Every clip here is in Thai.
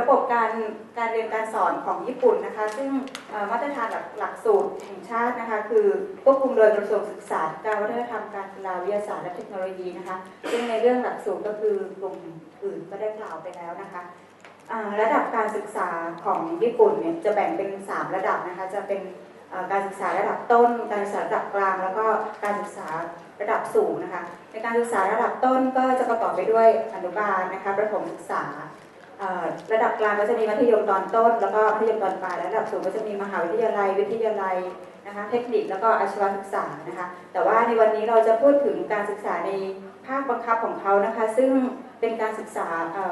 ระบบการการเรียนการสอนของญี่ปุ่นนะคะ ซึ่งมาตรฐานหลักหลักสูตรแห่งชาตินะคะ คือควบคุมโดยกระทรวงศึกษาการวัฒนธรรมการกีฬาวิทยาศาสตร์และเทคโนโลยีนะคะ ซึ่งในเรื่องหลักสูตรก็คือกลุ่มอื่นก็ได้กล่าวไปแล้วนะคะระดับการศึกษาของญี่ปุ่นเนี่ยจะแบ่งเป็น 3 ระดับนะคะ จะเป็นการศึกษาระดับต้น การศึกษาระดับกลาง แล้วก็การศึกษาระดับสูงนะคะ ในการศึกษาระดับต้นก็จะประกอบไปด้วยอนุบาลนะคะประถมศึกษา ระดับกลางก็จะมีมัธยมตอนต้น แล้วก็มัธยมตอนปลายและระดับสูงก็จะมีมหาวิทยาลัย วิทยาลัยนะคะเทคนิคแล้วก็อาชีวศึกษานะคะแต่ว่าในวันนี้เราจะพูดถึงการศึกษาในภาคบังคับของเขานะคะ ซึ่งเป็นการศึกษา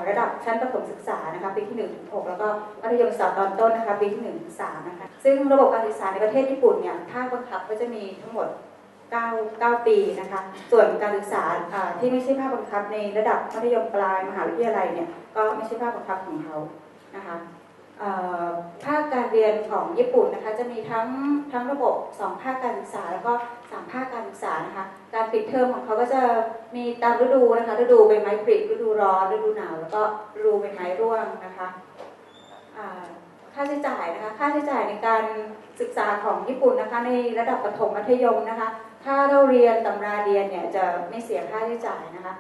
ระดับชั้นประถมศึกษานะคะปีที่1ถึง6แล้วก็มัธยมศึกษาตอนต้นนะคะปีที่1ถึง3นะคะซึ่งระบบการศึกษาในประเทศญี่ปุ่นเนี่ยภาคบังคับก็จะมีทั้งหมด 9 9 ปีนะคะ ส่วนการศึกษาที่ไม่ใช่ภาคบังคับในระดับมัธยมปลายมหาวิทยาลัยเนี่ยก็ไม่ใช่ภาคบังคับของเขานะคะภาคการเรียนของญี่ปุ่นนะคะจะมีทั้งทั้งระบบ 2 ภาคการศึกษาแล้วก็ 3 ภาคการศึกษานะคะการปิดเทอมของเขาก็จะมีตามฤดูนะคะฤดูใบไม้ผลิฤดูร้อนฤดูหนาวแล้วก็ฤดูใบไม้ร่วงนะคะค่าใช้จ่ายนะคะค่าใช้จ่ายในการศึกษาของญี่ปุ่นนะคะในระดับประถมมัธยมนะคะ ถ้าเราเรียนตำราเรียนเนี่ยจะไม่เสียค่าใช้จ่ายนะคะ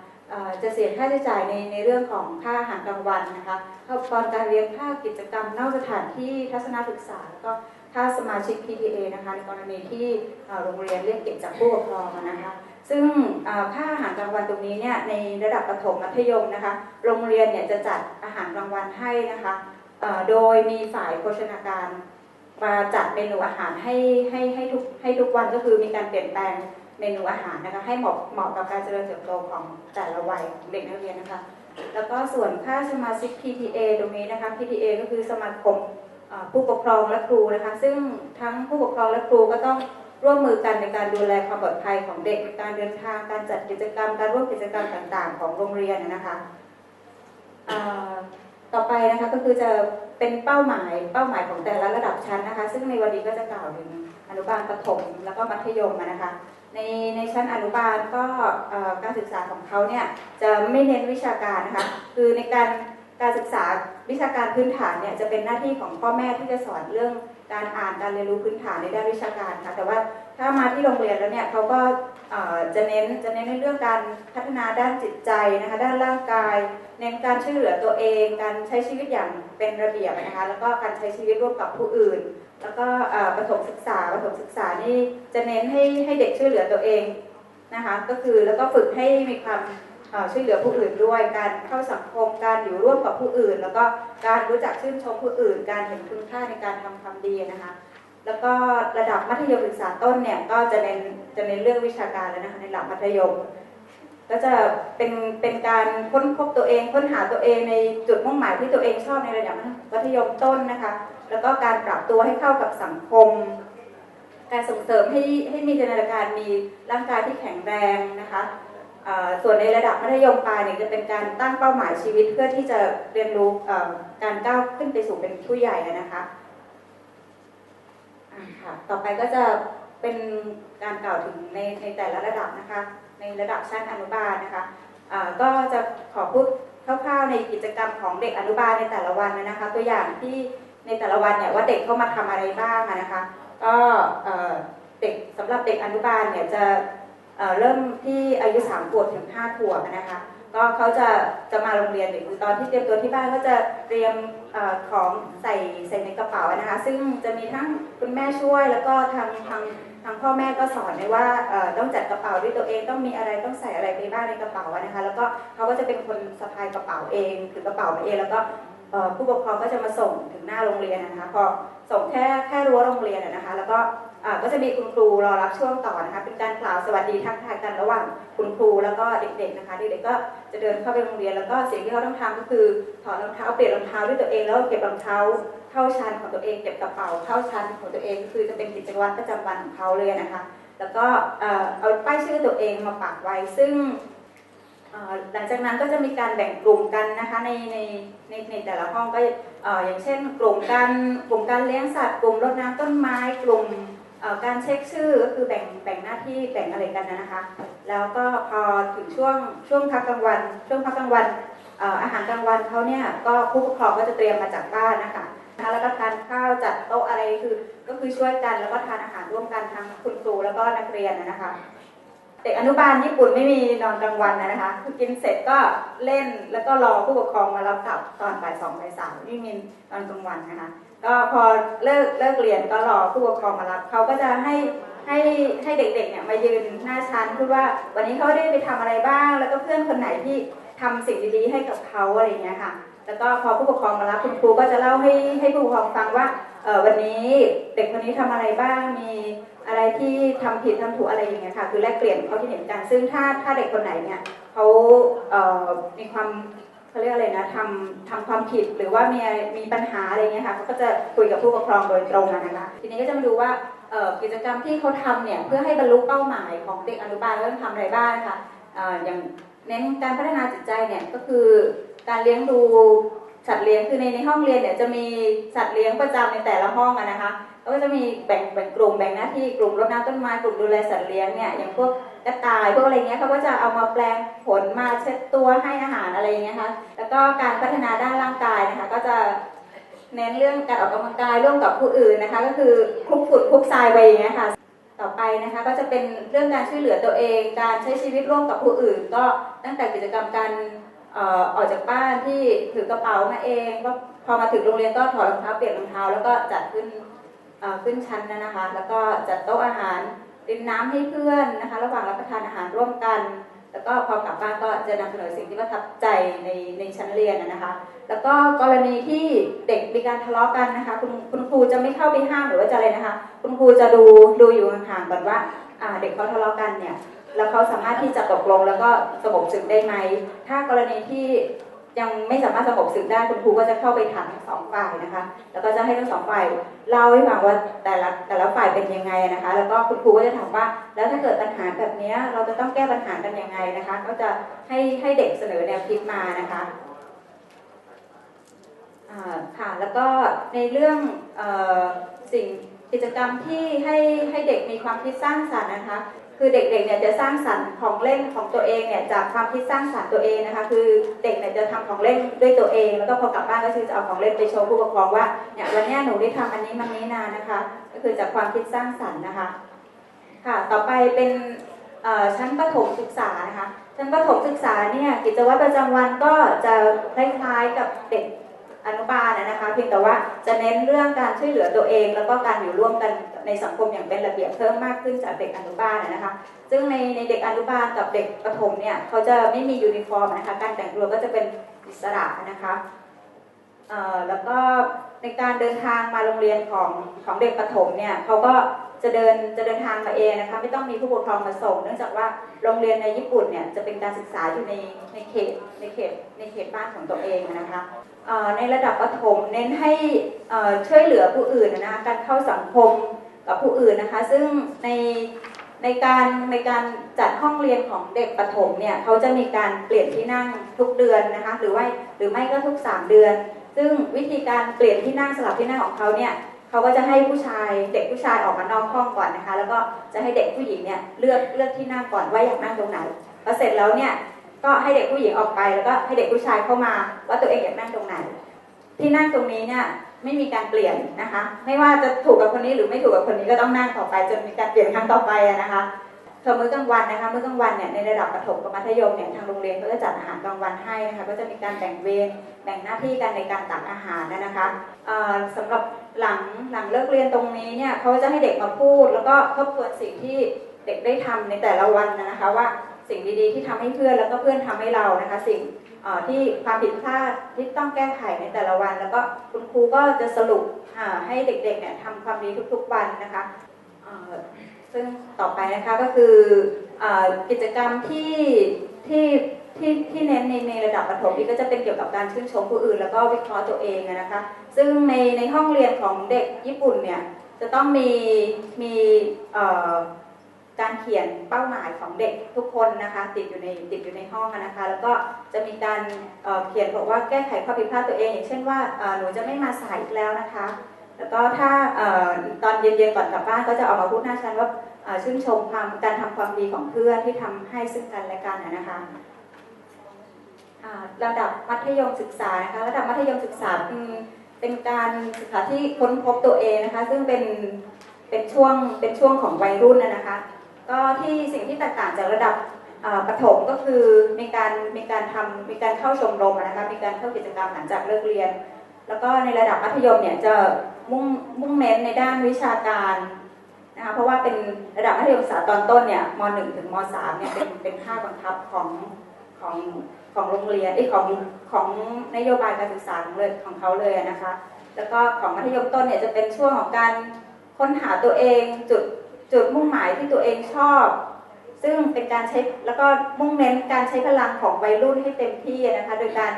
จะเสียค่าใช้จ่ายในในเรื่องของค่าอาหารกลางวันนะคะค่าอุปกรณ์การเรียนค่ากิจกรรมนอกสถานที่ทัศนศึกษาแล้วก็ค่าสมาชิก PTA นะคะในกรณีที่โรงเรียนเรียกเก็บจากผู้ปกครองนะคะซึ่งค่าอาหารกลางวันตรงนี้เนี่ยในระดับประถมมัธยมนะคะโรงเรียนเนี่ยจะจัดอาหารกลางวันให้นะคะโดยมีฝ่ายโภชนาการ มาจัดเมนูอาหารให้ให้ให้ทุกให้ทุกวันก็คือมีการเปลี่ยนแปลงเมนูอาหารนะคะให้เหมาะเหมาะกับการเจริญเติบโตของแต่ละวัยของเด็กนักเรียนนะคะ แล้วก็ส่วนค่าสมาชิก PTA ตรงนี้นะคะ PTA ก็คือสมาคมผู้ปกครองและครูนะคะ ซึ่งทั้งผู้ปกครองและครูก็ต้องร่วมมือกันในการดูแลความปลอดภัยของเด็กการเดินทางการจัดกิจกรรม การร่วมกิจกรรมต่าง ๆ ของโรงเรียนนะคะเอ่อ ต่อไปนะคะก็คือจะเป็นเป้าหมายเป้าหมายของแต่ละระดับชั้นนะคะ ซึ่งในวันนี้ก็จะกล่าวถึงอนุบาลประถมแล้วก็มัธยมนะคะในในชั้นอนุบาลก็การศึกษาของเขาเนี่ยจะไม่เน้นวิชาการนะคะคือในการการศึกษาวิชาการพื้นฐานเนี่ยจะเป็นหน้าที่ของพ่อแม่ที่จะสอนเรื่องการอ่านการเรียนรู้พื้นฐานในด้านวิชาการค่ะแต่ว่า ถ้ามาที่โรงเรียนแล้วเนี่ยเขาก็จะเน้นจะเน้นในเรื่องการพัฒนาด้านจิตใจนะคะด้านร่างกาย เน้นการช่วยเหลือตัวเอง การใช้ชีวิตอย่างเป็นระเบียบนะคะแล้วก็การใช้ชีวิตร่วมกับผู้อื่น แล้วก็ประถมศึกษาประถมศึกษานี่จะเน้นให้ให้เด็กช่วยเหลือตัวเองนะคะก็คือแล้วก็ฝึกให้มีความช่วยเหลือผู้อื่นด้วย การเข้าสังคมการอยู่ร่วมกับผู้อื่น แล้วก็การรู้จักชื่นชมผู้อื่น การเห็นคุณค่าในการทำความดีนะคะ แล้วก็ระดับมัธยมศึกษาต้นเนี่ยก็จะเน้นจะเน้นเรื่องวิชาการแล้วนะคะในระดับมัธยม ก็จะเป็นเป็นการค้นพบตัวเองค้นหาตัวเองในจุดมุ่งหมายที่ตัวเองชอบในระดับมัธยมต้นนะคะ แล้วก็การปรับตัวให้เข้ากับสังคม การส่งเสริมให้ให้มีจินตนาการมีร่างกายที่แข็งแรงนะคะส่วนในระดับมัธยมปลายเนี่ยจะเป็นการตั้งเป้าหมายชีวิตเพื่อที่จะเรียนรู้การก้าวขึ้นไปสู่เป็นผู้ใหญ่นะคะ ค่ะ ต่อไปก็จะเป็นการกล่าวถึงในในแต่ละระดับนะคะ ในระดับชั้นอนุบาลนะคะก็จะขอพูดคร่าวๆในกิจกรรมของเด็กอนุบาลในแต่ละวันนะคะ ตัวอย่างที่ในแต่ละวันเนี่ยว่าเด็กเข้ามาทำอะไรบ้างนะคะ ก็เด็กสำหรับเด็กอนุบาลเนี่ยจะเเริ่มที่อายุ3ขวบถึง5ขวบนะคะ ก็เขาจะจะมาโรงเรียนหรือตอนที่เตรียมตัวที่บ้านก็จะเตรียมอของใส่ใส่ในกระเป๋านะคะ ซึ่งจะมีทั้งคุณแม่ช่วย แล้วก็ทางทางทางพ่อแม่ก็สอนในว่าต้องจัดกระเป๋าด้วยตัวเองต้องมีอะไรต้องใส่อะไรไปบ้างในกระเป๋านะคะ แล้วก็เขาก็จะเป็นคนสะพายกระเป๋าเองถือกระเป๋ามาเองแล้วก็ผู้ปกครองก็จะมาส่งถึงหน้าโรงเรียนนะคะพอส่งแค่แค่รั้วโรงเรียนนะคะ แล้วก็ ก็จะมีคุณครูรอรับช่วงต่อนะคะเป็นการกล่าวสวัสดีทักทายกันระหว่างคุณครูแล้วก็เด็กๆนะคะเด็กๆก็จะเดินเข้าไปโรงเรียนแล้วก็สิ่งที่เขาต้องทำก็คือถอดรองเท้าเปลี่ยนรองเท้าด้วยตัวเองแล้วเก็บรองเท้าเข้าชั้นของตัวเองเก็บกระเป๋าเข้าชั้นของตัวเองก็คือจะเป็นกิจวัตรประจำวันของเขาเลยนะคะ แล้วก็เอาป้ายชื่อตัวเองมาปักไว้ซึ่งหลังจากนั้นก็จะมีการแบ่งกลุ่มกันนะคะในในในในแต่ละห้องก็อย่างเช่น กลุ่มการกลุ่มการเลี้ยงสัตว์กลุ่มรดน้ำต้นไม้กลุ่ม การเช็คชื่อก็คือแบ่งแบ่งหน้าที่แบ่งอะไรกันนะคะ แล้วก็พอถึงช่วงช่วงพักกลางวัน ช่วงพักกลางวันอาหารกลางวันเขาเนี่ยก็ผู้ปกครองก็จะเตรียมมาจากบ้านนะคะนะคะแล้วก็ทานข้าวจัดโต๊ะอะไรคือก็คือช่วยกันแล้วก็ทานอาหารร่วมกันทั้งคุณครูแล้วก็นักเรียนนะคะ เด็กอนุบาลญี่ปุ่นไม่มีนอนกลางวันนะคะคือกินเสร็จก็เล่นแล้วก็รอผู้ปกครองมารับกลับตอนบ่ายสองบ่ายสามไม่มีนอนกลางวันนะคะก็พอเลิกเลิกเรียนก็รอผู้ปกครองมารับเขาก็จะให้ให้ให้เด็กๆเนี่ยมายืนหน้าชั้นพูดว่าวันนี้เขาได้ไปทำอะไรบ้าง แล้วก็เพื่อนคนไหนที่ทำสิ่งดีๆให้กับเขาอะไรอย่างเงี้ยค่ะ แล้วก็พอผู้ปกครองมารับคุณครูก็จะเล่าให้ให้ผู้ปกครองฟังว่าเออวันนี้เด็กคนนี้ทำอะไรบ้างมีอะไรที่ทำผิดทำถูกอะไรอย่างเงี้ยค่ะคือแลกเปลี่ยนเขาที่เห็นกันซึ่งถ้าถ้าเด็กคนไหนเนี่ยเขาเออมีความเขาเรียกอะไรนะทำทำความผิดหรือว่ามีมีปัญหาอะไรเงี้ยค่ะเขาก็จะคุยกับผู้ปกครองโดยตรงนะคะทีนี้ก็จะมาดูว่ากิจกรรมที่เขาทำเนี่ยเพื่อให้บรรลุเป้าหมายของเด็กอนุบาลว่าต้องทำอะไรบ้างนะคะเอ่ออย่างเน้นการพัฒนาจิตใจเนี่ยก็คือ การเลี้ยงดูสัตว์เลี้ยงคือในในห้องเรียนเนี่ยจะมีสัตว์เลี้ยงประจำในแต่ละห้องอะนะคะก็จะมีแบ่งแบ่งกลุ่มแบ่งหน้าที่กลุ่มรดน้ำต้นไม้กลุ่มดูแลสัตว์เลี้ยงเนี่ยอย่างพวกกระต่ายพวกอะไรเงี้ยเขาก็จะเอามาแปลงผลมาเช็ดตัวให้อาหารอะไรเงี้ยค่ะแล้วก็การพัฒนาด้านร่างกายนะคะก็จะเน้นเรื่องการออกกำลังกายร่วมกับผู้อื่นนะคะ ก็คือคลุกฝุ่นคลุกทรายไปอย่างเงี้ยค่ะต่อไปนะคะก็จะเป็นเรื่องการช่วยเหลือตัวเอง การใช้ชีวิตร่วมกับผู้อื่น ก็ตั้งแต่กิจกรรมการ ออกจากบ้านที่ถือกระเป๋ามาเองก็พอมาถึงโรงเรียนก็ถอดรองเท้าเปลี่ยนรองเท้า แล้วก็จัดขึ้นขึ้นชั้นนะนะคะ แล้วก็จัดโต๊ะอาหารรินน้ำให้เพื่อนนะคะ ระหว่างรับประทานอาหารร่วมกัน แล้วก็พอกลับบ้านก็จะนำเสนอสิ่งที่ประทับใจในในชั้นเรียนนะคะ แล้วก็กรณีที่เด็กมีการทะเลาะกันนะคะ คุณคุณครูจะไม่เข้าไปห้ามหรือว่าจะอะไรนะคะ คุณครูจะดูดูอยู่ห่างๆก่อนว่าเด็กเขาทะเลาะกันเนี่ย แล้วเขาสามารถที่จะตกลงแล้วก็สงบศึกได้ไหม ถ้ากรณีที่ยังไม่สามารถสงบศึกได้คุณครูก็จะเข้าไปถามทั้งสองฝ่ายนะคะ แล้วก็จะให้ทั้งสองฝ่ายเล่าให้ฟังว่าแต่ละแต่ละฝ่ายเป็นยังไงนะคะ แล้วก็คุณครูก็จะถามว่า แล้วถ้าเกิดปัญหาแบบนี้เราจะต้องแก้ปัญหากันยังไงนะคะ ก็จะให้ให้เด็กเสนอแนวคิดมานะคะอ่าค่ะแล้วก็ในเรื่องเออสิ่งกิจกรรมที่ให้ให้เด็กมีความคิดสร้างสรรค์นะคะ คือเด็กๆเนี่ยจะสร้างสรรค์ของเล่นของตัวเองเนี่ยจากความคิดสร้างสรรค์ตัวเองนะคะ คือเด็กเนี่ยจะทำของเล่นด้วยตัวเอง แล้วก็พอกลับบ้านก็คือจะเอาของเล่นไปโชว์ผู้ปกครองว่าเนี่ยวันนี้หนูได้ทำอันนี้มันนี้นานะคะ ก็คือจากความคิดสร้างสรรค์นะคะ ค่ะ ต่อไปเป็นชั้นประถมศึกษานะคะชั้นประถมศึกษาเนี่ยกิจวัตรประจำวันก็จะคล้ายๆกับเด็กอนุบาลนนะคะ เพียงแต่ว่าจะเน้นเรื่องการช่วยเหลือตัวเอง แล้วก็การอยู่ร่วมกัน ในสังคมอย่างเป็นระเบียบเพิ่มมากขึ้นจากเด็กอนุบาลนะคะ ซึ่งในในเด็กอนุบาลกับเด็กประถมเนี่ยเขาจะไม่มียูนิฟอร์มนะคะ การแต่งตัวก็จะเป็นอิสระนะคะเอ่อแล้วก็ในการเดินทางมาโรงเรียนของของเด็กประถมเนี่ยเขาก็จะเดินจะเดินทางมาเองนะคะไม่ต้องมีผู้ปกครองมาส่ง เนื่องจากว่าโรงเรียนในญี่ปุ่นเนี่ยจะเป็นการศึกษาอยู่ในในเขตในเขตในเขตบ้านของตัวเองนะคะเอ่อในระดับประถมเน้นให้อ่อช่วยเหลือผู้อื่นนะคะการเข้าสังคม กับผู้อื่นนะคะ ซึ่งในในการในการจัดห้องเรียนของเด็กประถมเนี่ยเขาจะมีการเปลี่ยนที่นั่งทุกเดือนนะคะหรือว่าหรือไม่ก็ทุก 3 เดือน ซึ่งวิธีการเปลี่ยนที่นั่งสลับที่นั่งของเขาเนี่ยเขาก็จะให้ผู้ชายเด็กผู้ชายออกมานอกห้องก่อนนะคะ แล้วก็จะให้เด็กผู้หญิงเนี่ยเลือกเลือกที่นั่งก่อนว่าอยากนั่งตรงไหนพอเสร็จแล้วเนี่ยก็ให้เด็กผู้หญิงออกไปแล้วก็ให้เด็กผู้ชายเข้ามาว่าตัวเองอยากนั่งตรงไหน ที่นั่งตรงนี้เนี่ยไม่มีการเปลี่ยนนะคะ ไม่ว่าจะถูกกับคนนี้หรือไม่ถูกกับคนนี้ก็ต้องนั่งต่อไป จนมีการเปลี่ยนครั้งต่อไปนะคะส่วนมื้อกลางวันนะคะมื้อกลางวันเนี่ยในระดับประถมกับมัธยมเนี่ยทางโรงเรียนก็จะจัดอาหารกลางวันให้นะคะก็จะมีการแบ่งเวรแบ่งหน้าที่กันในการตักอาหารนะคะเอ่อสำหรับหลังหลังเลิกเรียนตรงนี้เนี่ยเขาจะให้เด็กมาพูด แล้วก็ทบทวนสิ่งที่เด็กได้ทำในแต่ละวันนะคะว่าสิ่งดีๆที่ทำให้เพื่อนแล้วก็เพื่อนทำให้เรานะคะ สิ่ง ที่ความผิดพลาดที่ต้องแก้ไขในแต่ละวัน แล้วก็คุณครูก็จะสรุปให้เด็กๆเนี่ยทำความดีทุกๆวันนะคะซึ่งต่อไปนะคะก็คืออกิจกรรมที่ที่ที่ที่เน้นในในระดับประถมนี่ก็จะเป็นเกี่ยวกับการชื่นชมผู้อื่น แล้วก็วิเคราะห์ตัวเองนะคะ ซึ่งในในห้องเรียนของเด็กญี่ปุ่นเนี่ยจะต้องมีมีเอ่อ การเขียนเป้าหมายของเด็กทุกคนนะคะติดอยู่ในติดอยู่ในห้องนะคะ แล้วก็จะมีการเเขียนบอกว่าแก้ไขข้อผิดพลาดตัวเอง อย่างเช่นว่าหนูจะไม่มาสายอีกแล้วนะคะ แล้วก็ถ้าออตอนเย็นๆก่อนกลับบ้านก็จะออกมาพูดหน้าชั้นว่าชื่นชมความการทำความดีของเพื่อนที่ทำให้ซึ่งกันและกันนะคะระดับมัธยมศึกษานะคะระดับมัธยมศึกษาเป็นการศึกษาที่ค้นพบตัวเองนะคะ ซึ่งเป็นเป็นช่วงเป็นช่วงของวัยรุ่นนะคะ ก็ที่สิ่งที่แตกต่างจากระดับประถมก็คือมีการมีการทำมีการเข้าชมรมนะคะมีการเข้ากิจกรรมหลังจากเลิกเรียน แล้วก็ในระดับมัธยมเนี่ยจะมุ่งมุ่งเน้นในด้านวิชาการนะคะเพราะว่าเป็นระดับมัธยมศึกษาตอนต้นเนี่ยม .1 ถึงม .3 เนี่ยเป็นเป็นค่าบังคับของของของโรงเรียนไอ้ของของนโยบายการศึกษาของเลยของเขาเลยนะคะ แล้วก็ของมัธยมต้นเนี่ยจะเป็นช่วงของการค้นหาตัวเองจุด จุดมุ่งหมายที่ตัวเองชอบ ซึ่งเป็นการใช้แล้วก็มุ่งเน้นการใช้พลังของวัยรุ่นให้เต็มที่นะคะ โดยการ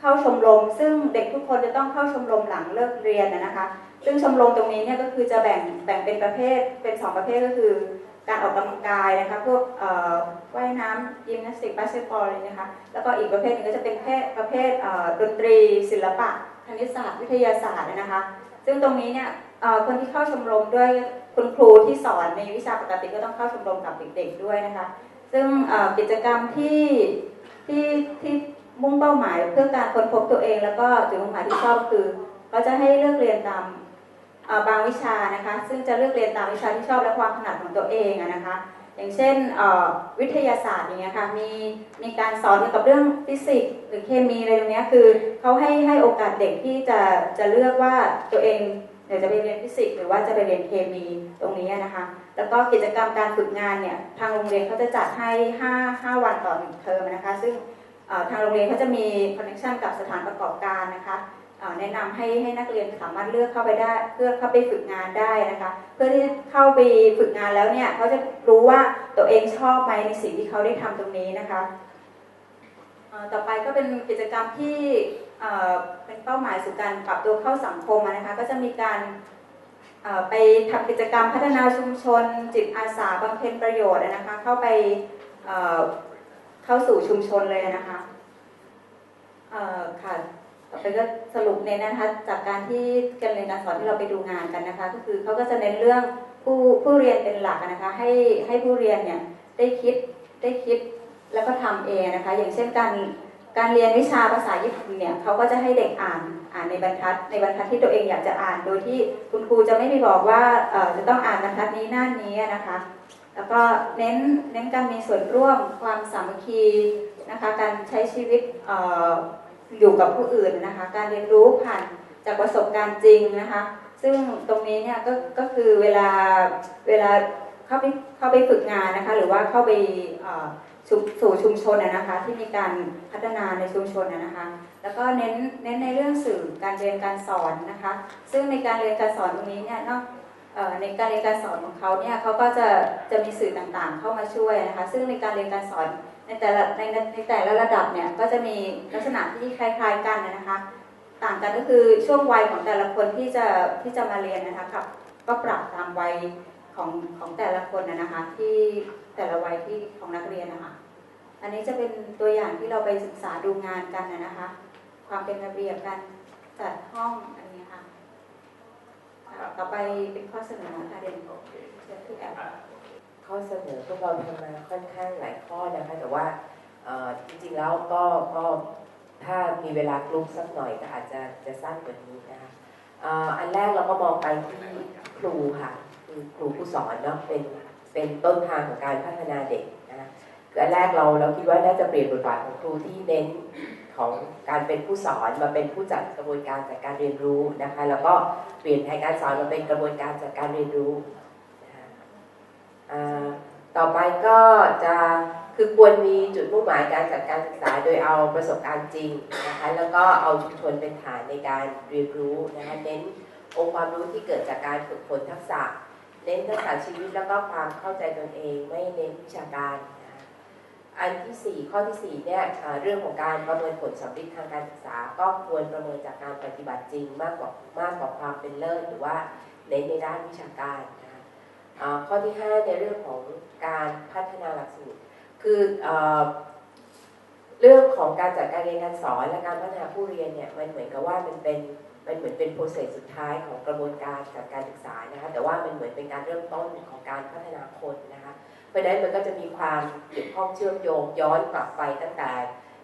เข้าชมรม ซึ่งเด็กทุกคนจะต้องเข้าชมรมหลังเลิกเรียนนะคะ ซึ่งชมรมตรงนี้เนี่ยก็คือจะแบ่งแบ่งเป็นประเภทเป็นสองประเภทก็คือ การออกกำลังกายนะคะพวกว่ายน้ำยิมนาสติกบาสเกตบอลอะไรนะคะแล้วก็อีกประเภทหนึงก็จะเป็นแค่ประเภทดนตรีศิลปะคณิตศาสตร์วิทยาศาสตร์นะคะ ซึ่งตรงนี้เนี่ยคนที่เข้าชมรมด้วย คุณครูที่สอนในวิชาปกติก็ต้องเข้าชมรมกับเด็กๆด้วยนะคะ ซึ่งกิจกรรมที่ที่ที่มุ่งเป้าหมายเพื่อการค้นพบตัวเอง แล้วก็จุดมุ่งหมายที่ชอบคือเขาจะให้เลือกเรียนตามบางวิชานะคะ ซึ่งจะเลือกเรียนตามวิชาที่ชอบและความถนัดของตัวเองนะคะ อย่างเช่นวิทยาศาสตร์อย่างเงี้ยค่ะมีมีการสอนเกี่ยวกับเรื่องฟิสิกส์หรือเคมีอะไรตรงเนี้ยคือเขาให้ให้โอกาสเด็กที่จะจะเลือกว่าตัวเอง ดี๋ยวจะไปเรียนฟิสิกส์หรือว่าจะไปเรียนเคมีตรงนี้นะคะ แล้วก็กิจกรรมการฝึกงานเนี่ยทางโรงเรียนเขาจะจัดให้5 5วันต่อหนึ่งเทอมนะคะ ซึ่งทางโรงเรียนเขาจะมีคอนเนคชันกับสถานประกอบการนะคะแนะนำให้ให้นักเรียนสามารถเลือกเข้าไปได้เพื่อเข้าไปฝึกงานได้นะคะ เพื่อที่เข้าไปฝึกงานแล้วเนี่ยเขาจะรู้ว่าตัวเองชอบไหมในสิ่งที่เขาได้ทำตรงนี้นะคะต่อไปก็เป็นกิจกรรมที่ เป็นเป้าหมายสู่การปรับตัวเข้าสังคมนะคะก็จะมีการไปทำกิจกรรมพัฒนาชุมชน จิตอาสาบำเพ็ญประโยชน์นะคะเข้าไปเข้าสู่ชุมชนเลยนะคะค่ะต่อไปก็สรุปเน้นนะคะจากการที่การเรียนการสอนที่เราไปดูงานกันนะคะ ก็คือเขาก็จะเน้นเรื่องผู้ผู้เรียนเป็นหลักนะคะให้ให้ผู้เรียนเนี่ยได้คิดได้คิดแล้วก็ทำเองนะคะ อย่างเช่นการ การเรียนวิชาภาษาญี่ปุ่นเนี่ยเขาก็จะให้เด็กอ่านอ่านในบรรทัด ในบรรทัดที่ตัวเองอยากจะอ่าน โดยที่คุณครูจะไม่ได้บอกว่าจะต้องอ่านบรรทัดนี้หน้านี้นะคะ แล้วก็เน้นเน้นการมีส่วนร่วมความสามัคคีนะคะการใช้ชีวิตออยู่กับผู้อื่นนะคะการเรียนรู้ผ่านจากประสบการณ์จริงนะคะซึ่งตรงนี้เนี่ยก็ก็คือเวลาเวลาเข้าไปเข้าไปฝึกงานนะคะหรือว่าเข้าไป สู่ชุมชนนะนะคะ ที่มีการพัฒนาในชุมชนนะนะคะ แล้วก็เน้นเน้นในเรื่องสื่อการเรียนการสอนนะคะ ซึ่งในการเรียนการสอนตรงนี้เนี่ยนอกเอ่อในการเรียนการสอนของเขาเนี่ยเขาก็จะจะมีสื่อต่างๆ เข้ามาช่วยนะคะ ซึ่งในการเรียนการสอนในแต่ละในในแต่ละระดับเนี่ยก็จะมีลักษณะที่คล้าย ๆ กันนะคะ ต่างกันก็คือช่วงวัยของแต่ละคนที่จะที่จะมาเรียนนะคะกับก็ปรับตามวัยของของแต่ละคนนะนะคะ ที่แต่ละวัยที่ของนักเรียนนะคะ อันนี้จะเป็นตัวอย่างที่เราไปศึกษาดูงานกันนะนะคะ ความเป็นระเบียบการจัดห้องอันนี้ค่ะอ่าต่อไปเป็นข้อเสนอค่ะเด่นโอเคเชิญพี่แอฟอะข้อเสนอพวกเราทำมาค่อนข้างหลายข้อนะคะแต่ว่าเอ่อจริงๆแล้วก็ก็ถ้ามีเวลากรุ๊ปสักหน่อยก็อาจจะจะสั้นกว่านี้นะคะเอ่ออันแรกเราก็มองไปที่ครูค่ะคือครูผู้สอนเนาะเป็นเป็นต้นทางของการพัฒนาเด็กนะคะคื อันแรกเราเราคิดว่าน่าจะเปลี่ยนบทบาทของครูที่เน้นของการเป็นผู้สอนมาเป็นผู้จัดกระบวนการจัดการเรียนรู้นะคะ แล้วก็เปลี่ยนแผนการสอนมาเป็นกระบวนการจัดการเรียนรู้ต่อไปก็จะคือควรมีจุดมุ่งหมายการจัดการศึกษาโดยเอาประสบการณ์จริงนะคะแล้วก็เอาชุมชนเป็นฐานในการเรียนรู้นะคะเน้นองค์ความรู้ที่เกิดจากการฝึกฝนทักษะ เน้นทักษะชีวิตแล้วก็ความเข้าใจตนเอง ไม่เน้นวิชาการ อันที่สี่ข้อที่สี่เนี่ยเรื่องของการประเมินผลสำเร็จทางการศึกษา ก็ควรประเมินจากการปฏิบัติจริงมากกว่ามากกว่าความเป็นเลิศหรือว่าเน้นในด้านวิชาการนะคะข้อที่ 5 ในเรื่องของการพัฒนาหลักสูตร คือเออเรื่องของการจัดการเรียนการสอนและการพัฒนาผู้เรียนเนี่ยมันเหมือนกับว่ามันเป็นมันเหมือนเป็นโปรเซสสุดท้ายของกระบวนการจัดการศึกษานะคะแต่ว่ามันเหมือนเป็นการเริ่มต้นของการพัฒนาคนนะคะ เพราะนั้นมันก็จะมีความเกี่ยวข้องเชื่อมโยงย้อนกลับไปตั้งแต่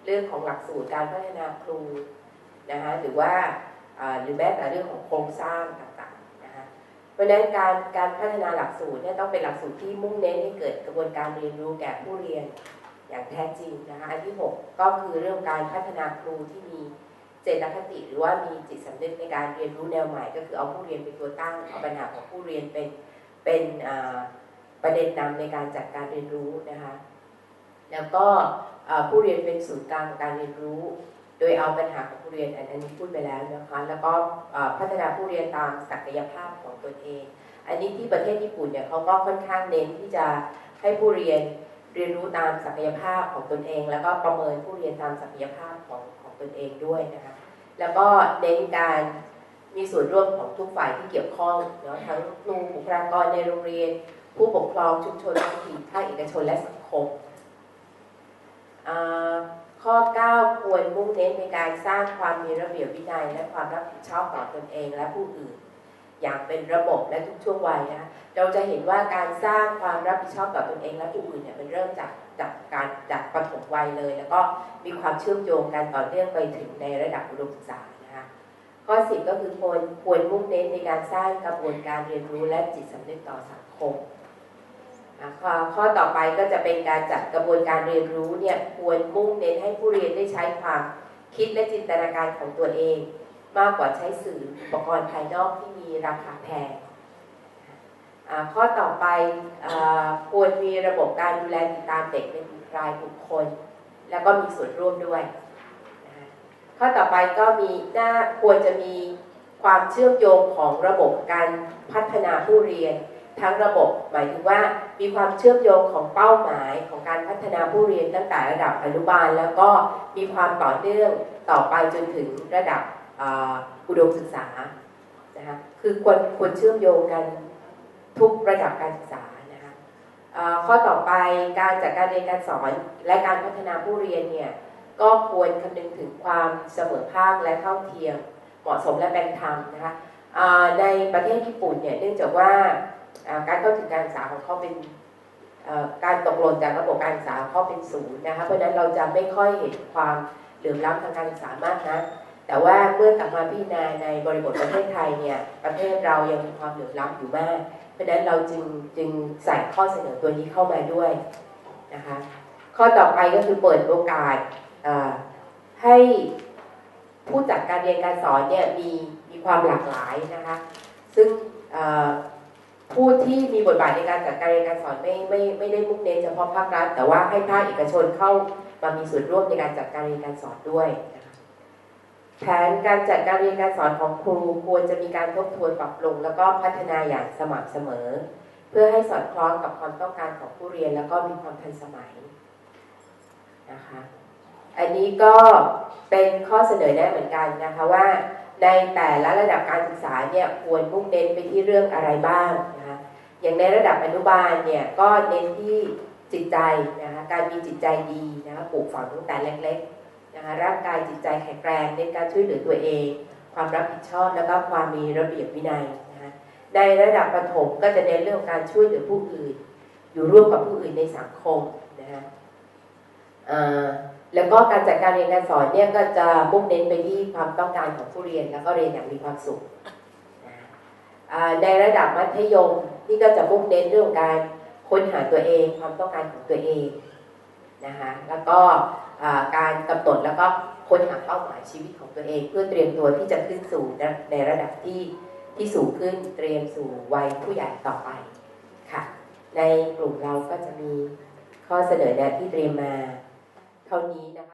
เรื่องของหลักสูตรการพัฒนาครูนะคะหรือว่าหรือแม้แต่เรื่องของโครงสร้างต่างๆนะคะเพราะฉะนั้นการการพัฒนาหลักสูตรเนี่ยต้องเป็นหลักสูตรที่มุ่งเน้นให้เกิดกระบวนการเรียนรู้แก่ผู้เรียนอย่างแท้จริงนะคะอันที่หกก็คือเรื่องการพัฒนาครูที่มีเจตคติหรือว่ามีจิตสำนึกในการเรียนรู้แนวใหม่ ก็คือเอาผู้เรียนเป็นตัวตั้งเอาปัญหาของผู้เรียนเป็นเป็นอ่า ประเด็นนำในการจัดการเรียนรู้นะคะ แล้วก็ผู้เรียนเป็นศูนย์กลางของการเรียนรู้ โดยเอาปัญหาของผู้เรียนอันนี้พูดไปแล้วนะคะ แล้วก็พัฒนาผู้เรียนตามศักยภาพของตนเอง อันนี้ที่ประเทศญี่ปุ่นเนี่ยเขาก็ค่อนข้างเน้นที่จะให้ผู้เรียนเรียนรู้ตามศักยภาพของตนเอง แล้วก็ประเมินผู้เรียนตามศักยภาพของของตนเองด้วยนะคะ แล้วก็เน้นการมีส่วนร่วมของทุกฝ่ายที่เกี่ยวข้องเนาะทั้งครูบุคลากรในโรงเรียน ผู้ปกครองชุมชนท้องถิ่นภาคเอกชนและสังคมอ่าข้อ 9 ควรมุ่งเน้นในการสร้างความมีระเบียบวินัย และความรับผิดชอบต่อตนเองและผู้อื่น อย่างเป็นระบบและทุกช่วงวัยนะเราจะเห็นว่าการสร้างความรับผิดชอบต่อตนเองและผู้อื่นเนี่ยมันเริ่มจากจากการจากปฐมวัยเลย แล้วก็มีความเชื่อมโยงกันต่อเนื่องไปถึงในระดับอุดมศึกษานะคะข้อ 10 ก็คือควรควรมุ่งเน้นในการสร้างกระบวนการเรียนรู้และจิตสำนึกต่อสังคม ข้อต่อไปก็จะเป็นการจัดกระบวนการเรียนรู้เนี่ยควรมุ่งเน้นให้ผู้เรียนได้ใช้ความคิดและจินตนาการของตัวเอง มากกว่าใช้สื่ออุปกรณ์ภายนอกที่มีราคาแพงข้อต่อไปอควรมีระบบการดูแลติดตามเด็กเป็นรายบุคคล แล้วก็มีส่วนร่วมด้วย ข้อต่อไปก็มีน่าควรจะมีความเชื่อมโยงของระบบการพัฒนาผู้เรียน ทั้งระบบ หมายถึงว่ามีความเชื่อมโยงของเป้าหมายของการพัฒนาผู้เรียนตั้งแต่ระดับอนุบาล แล้วก็มีความต่อเนื่องต่อไปจนถึงระดับอุดมศึกษานะคะคือควรควรเชื่อมโยงกันทุกระดับการศึกษานะคะข้อต่อไปการจัดการเรียนการสอนและการพัฒนาผู้เรียนเนี่ยก็ควรคำนึงถึงความเสมอภาคและเท่าเทียม เหมาะสมและเป็นธรรมนะคะในประเทศญี่ปุ่นเนี่ยเนื่องจากว่า การเข้าถึงการศึกษาของเขาเป็นการตกหล่นจากระบบการศึกษาของเขาเป็นศูนย์นะคะเพราะฉะนั้นเราจะไม่ค่อยเห็นความเหลื่อมล้ำทางการศึกษามากนะแต่ว่าเมื่อกลับมาพิจารณาในบริบทประเทศไทยเนี่ยประเทศเรายังมีความเหลื่อมล้ำอยู่มาก เพราะฉะนั้นเราจึงจึงใส่ข้อเสนอตัวนี้เข้ามาด้วยนะคะข้อต่อไปก็คือเปิดโอกาสให้ผู้จัดการเรียนการสอนเนี่ยมีมีความหลากหลายนะคะซึ่ง ผู้ที่มีบทบาทในการจัดการเรียนการสอนไม่ไม่ไม่ได้มุ่งเน้นเฉพาะภาครัฐ แต่ว่าให้ภาคเอกชนเข้ามามีส่วนร่วมในการจัดการเรียนการสอนด้วยนะคะแผนการจัดการเรียนการสอนของครูควรจะมีการทบทวนปรับปรุงแล้วก็พัฒนาอย่างสม่ำเสมอ เพื่อให้สอดคล้องกับความต้องการของผู้เรียนแล้วก็มีความทันสมัยนะคะอันนี้ก็เป็นข้อเสนอแนะเหมือนกันนะคะว่า ในแต่ละระดับการศึกษาเนี่ยควรมุ่งเน้นไปที่เรื่องอะไรบ้างนะคะอย่างในระดับอนุบาลเนี่ยก็เน้นที่จิตใจนะคะการมีจิตใจดีนะคะปลูกฝังตั้งแต่เล็กๆนะคะร่างกายจิตใจแข็งแรงในการช่วยเหลือตัวเอง ความรับผิดชอบแล้วก็ความมีระเบียบวินัยนะคะในระดับประถมก็จะเน้นเรื่องการช่วยเหลือผู้อื่น อยู่ร่วมกับผู้อื่นในสังคมนะคะอ่า แล้วก็การจัดการเรียนการสอนเนี่ยก็จะมุ่งเน้นไปที่ความต้องการของผู้เรียนแล้วก็เรียนอย่างมีความสุข ในระดับมัธยมนี่ก็จะมุ่งเน้นเรื่องการค้นหาตัวเอง ความต้องการของตัวเองนะคะแล้วก็การกำหนดแล้วก็ค้นหาเป้าหมายชีวิตของตัวเอง เพื่อเตรียมตัวที่จะขึ้นสู่ในระดับที่ที่สูงขึ้นเตรียมสู่วัยผู้ใหญ่ต่อไปค่ะ ในกลุ่มเราก็จะมีข้อเสนอแนะที่เตรียมมา เท่านี้นะคะ